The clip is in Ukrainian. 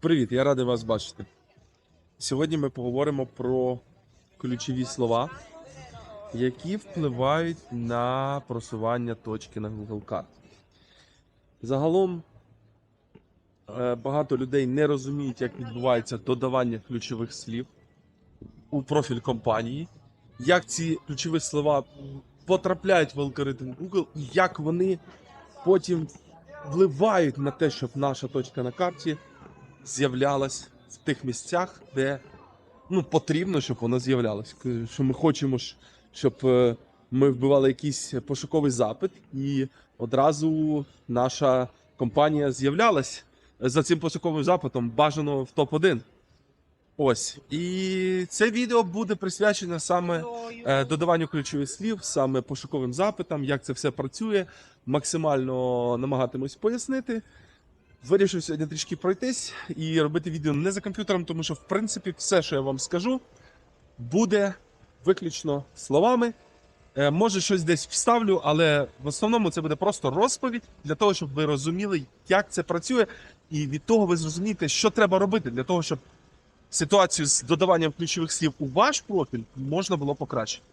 Привіт, я радий вас бачити. Сьогодні ми поговоримо про ключові слова, які впливають на просування точки на Google карт. Загалом е, багато людей не розуміють, як відбувається додавання ключових слів у профіль компанії, як ці ключові слова потрапляють в алгоритм Google і як вони потім впливають на те, щоб наша точка на карті з'являлась в тих місцях, де ну, потрібно, щоб вона з'являлась. Що ми хочемо, щоб е, ми вбивали якийсь пошуковий запит, і одразу наша компанія з'являлась за цим пошуковим запитом, бажано в топ-1. Ось. І це відео буде присвячене саме е, додаванню ключових слів, саме пошуковим запитам, як це все працює. Максимально намагатимусь пояснити. Вирішив сьогодні трішки пройтись і робити відео не за комп'ютером, тому що, в принципі, все, що я вам скажу, буде виключно словами. Е, може, щось десь вставлю, але в основному це буде просто розповідь для того, щоб ви розуміли, як це працює, і від того ви зрозумієте, що треба робити для того, щоб ситуацію з додаванням ключових слів у ваш профіль можна було покращити.